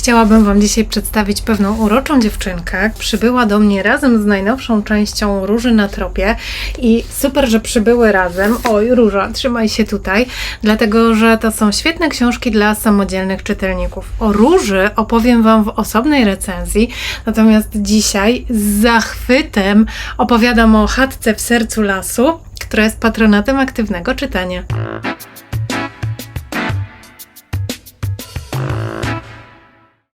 Chciałabym Wam dzisiaj przedstawić pewną uroczą dziewczynkę. Przybyła do mnie razem z najnowszą częścią Róży na tropie i super, że przybyły razem. Oj, Róża, trzymaj się tutaj, dlatego że to są świetne książki dla samodzielnych czytelników. O Róży opowiem Wam w osobnej recenzji, natomiast dzisiaj z zachwytem opowiadam o chatce w sercu lasu, która jest patronatem aktywnego czytania.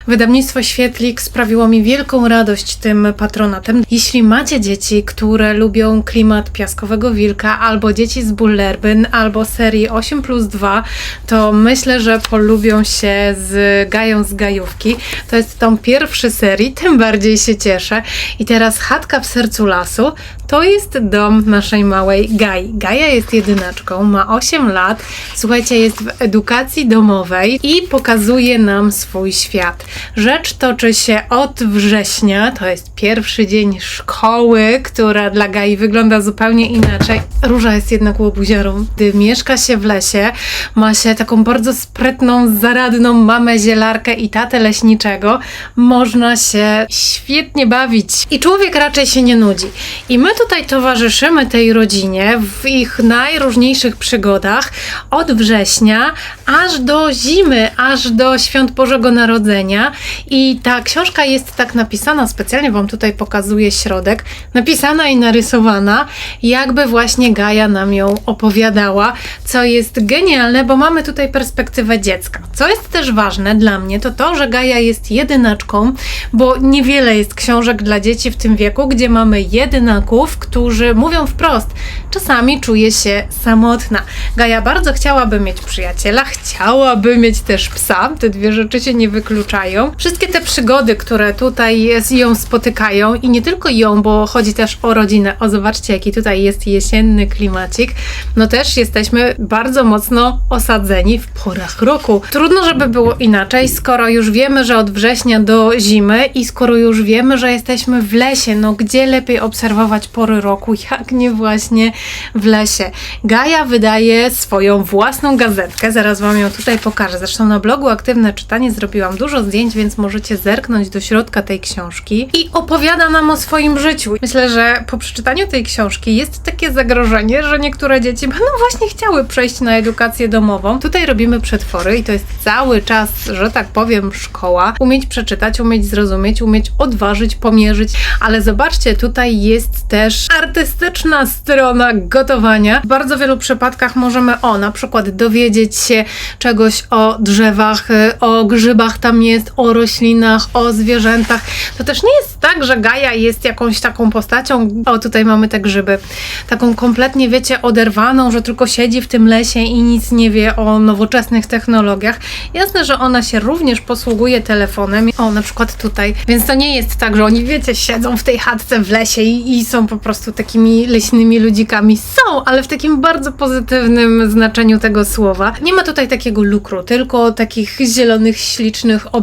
Wydawnictwo Świetlik sprawiło mi wielką radość tym patronatem. Jeśli macie dzieci, które lubią klimat Piaskowego Wilka, albo dzieci z Bullerbyn, albo serii 8 plus 2, to myślę, że polubią się z Gają z Gajówki. To jest tom pierwszy serii, tym bardziej się cieszę. I teraz Chatka w sercu lasu to jest dom naszej małej Gai. Gaja jest jedynaczką, ma 8 lat, słuchajcie, jest w edukacji domowej i pokazuje nam swój świat. Rzecz toczy się od września, to jest pierwszy dzień szkoły, która dla Gai wygląda zupełnie inaczej. Róża jest jednak łobuziarą. Gdy mieszka się w lesie, ma się taką bardzo sprytną, zaradną mamę zielarkę i tatę leśniczego, można się świetnie bawić i człowiek raczej się nie nudzi. I my tutaj towarzyszymy tej rodzinie w ich najróżniejszych przygodach od września aż do zimy, aż do świąt Bożego Narodzenia. I ta książka jest tak napisana, specjalnie Wam tutaj pokazuję środek, napisana i narysowana, jakby właśnie Gaja nam ją opowiadała, co jest genialne, bo mamy tutaj perspektywę dziecka. Co jest też ważne dla mnie, to to, że Gaja jest jedynaczką, bo niewiele jest książek dla dzieci w tym wieku, gdzie mamy jedynaków, którzy mówią wprost, czasami czuje się samotna. Gaja bardzo chciałaby mieć przyjaciela, chciałaby mieć też psa, te dwie rzeczy się nie wykluczają. Wszystkie te przygody, które tutaj jest, ją spotykają i nie tylko ją, bo chodzi też o rodzinę. O, zobaczcie, jaki tutaj jest jesienny klimacik. No też jesteśmy bardzo mocno osadzeni w porach roku. Trudno, żeby było inaczej, skoro już wiemy, że od września do zimy i skoro już wiemy, że jesteśmy w lesie, no gdzie lepiej obserwować pory roku, jak nie właśnie w lesie. Gaja wydaje swoją własną gazetkę, zaraz Wam ją tutaj pokażę. Zresztą na blogu Aktywne Czytanie zrobiłam dużo zdjęć, więc możecie zerknąć do środka tej książki i opowiada nam o swoim życiu. Myślę, że po przeczytaniu tej książki jest takie zagrożenie, że niektóre dzieci będą właśnie chciały przejść na edukację domową. Tutaj robimy przetwory i to jest cały czas, że tak powiem, szkoła. Umieć przeczytać, umieć zrozumieć, umieć odważyć, pomierzyć, ale zobaczcie, tutaj jest też artystyczna strona gotowania. W bardzo wielu przypadkach możemy o na przykład dowiedzieć się czegoś o drzewach, y, o grzybach tam jest, o roślinach, o zwierzętach. To też nie jest tak, że Gaja jest jakąś taką postacią, o tutaj mamy te grzyby, taką kompletnie, wiecie, oderwaną, że tylko siedzi w tym lesie i nic nie wie o nowoczesnych technologiach. Jasne, że ona się również posługuje telefonem, o na przykład tutaj, więc to nie jest tak, że oni, wiecie, siedzą w tej chatce w lesie i, i są po prostu takimi leśnymi ludzikami. Są, ale w takim bardzo pozytywnym znaczeniu tego słowa. Nie ma tutaj takiego lukru, tylko takich zielonych, ślicznych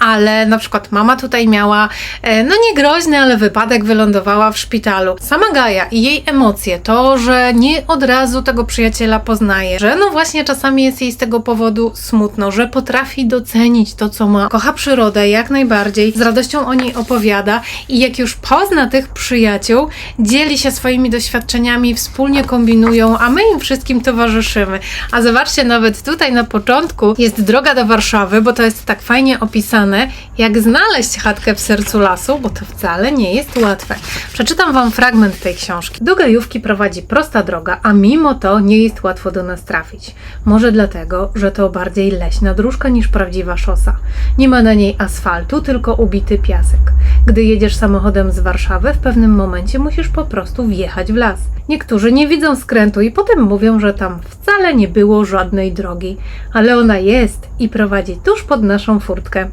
ale na przykład mama tutaj miała, e, no nie groźny, ale wypadek wylądowała w szpitalu. Sama Gaja i jej emocje, to, że nie od razu tego przyjaciela poznaje, że no właśnie czasami jest jej z tego powodu smutno, że potrafi docenić to, co ma. Kocha przyrodę jak najbardziej, z radością o niej opowiada i jak już pozna tych przyjaciół, dzieli się swoimi doświadczeniami, wspólnie kombinują, a my im wszystkim towarzyszymy. A zobaczcie, nawet tutaj na początku jest droga do Warszawy, bo to jest tak fajnie opisane, jak znaleźć chatkę w sercu lasu, bo to wcale nie jest łatwe. Przeczytam Wam fragment tej książki. Do Gajówki prowadzi prosta droga, a mimo to nie jest łatwo do nas trafić. Może dlatego, że to bardziej leśna dróżka niż prawdziwa szosa. Nie ma na niej asfaltu, tylko ubity piasek. Gdy jedziesz samochodem z Warszawy, w pewnym momencie musisz po prostu wjechać w las. Niektórzy nie widzą skrętu i potem mówią, że tam wcale nie było żadnej drogi, ale ona jest i prowadzi tuż pod naszą furtkę.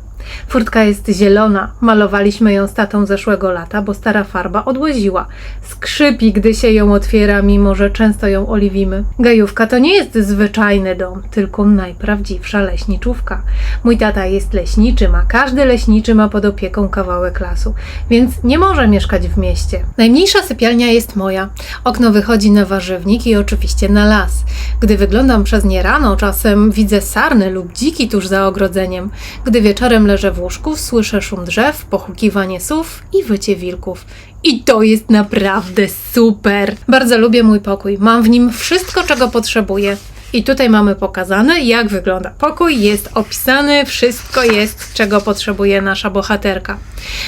Furtka jest zielona, malowaliśmy ją z tatą zeszłego lata, bo stara farba odłaziła. Skrzypi, gdy się ją otwiera, mimo że często ją oliwimy. Gajówka to nie jest zwyczajny dom, tylko najprawdziwsza leśniczówka. Mój tata jest leśniczym, a każdy leśniczy ma pod opieką kawałek lasu, więc nie może mieszkać w mieście. Najmniejsza sypialnia jest moja. Okno wychodzi na warzywnik i oczywiście na las. Gdy wyglądam przez nie rano, czasem widzę sarny lub dziki tuż za ogrodzeniem. Gdy wieczorem leżę w łóżku, słyszę szum drzew, pochukiwanie sów i wycie wilków. I to jest naprawdę super! Bardzo lubię mój pokój. Mam w nim wszystko, czego potrzebuję. I tutaj mamy pokazane, jak wygląda pokój. Jest opisany, wszystko jest, czego potrzebuje nasza bohaterka.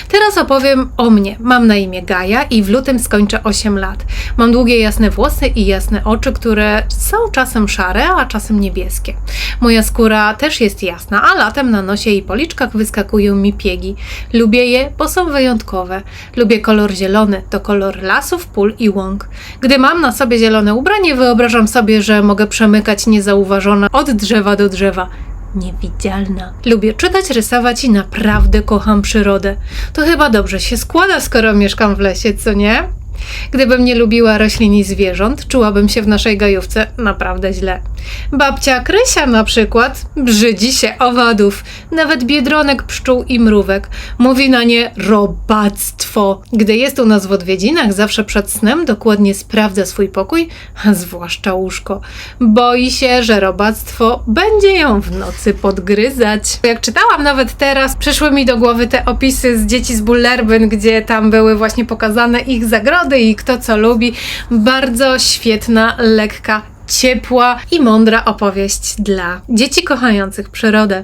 Teraz opowiem o mnie. Mam na imię Gaja i w lutym skończę 8 lat. Mam długie, jasne włosy i jasne oczy, które są czasem szare, a czasem niebieskie. Moja skóra też jest jasna, a latem na nosie i policzkach wyskakują mi piegi. Lubię je, bo są wyjątkowe. Lubię kolor zielony, to kolor lasów, pól i łąk. Gdy mam na sobie zielone ubranie, wyobrażam sobie, że mogę przemykać niezauważona od drzewa do drzewa. Niewidzialna. Lubię czytać, rysować i naprawdę kocham przyrodę. To chyba dobrze się składa, skoro mieszkam w lesie, co nie? Gdybym nie lubiła roślin i zwierząt, czułabym się w naszej gajówce naprawdę źle. Babcia Krysia na przykład brzydzi się owadów, nawet biedronek, pszczół i mrówek. Mówi na nie robactwo. Gdy jest u nas w odwiedzinach, zawsze przed snem dokładnie sprawdza swój pokój, a zwłaszcza łóżko. Boi się, że robactwo będzie ją w nocy podgryzać. Jak czytałam nawet teraz, przyszły mi do głowy te opisy z dzieci z Bullerbyn, gdzie tam były właśnie pokazane ich zagrody i kto co lubi. Bardzo świetna, lekka, ciepła i mądra opowieść dla dzieci kochających przyrodę.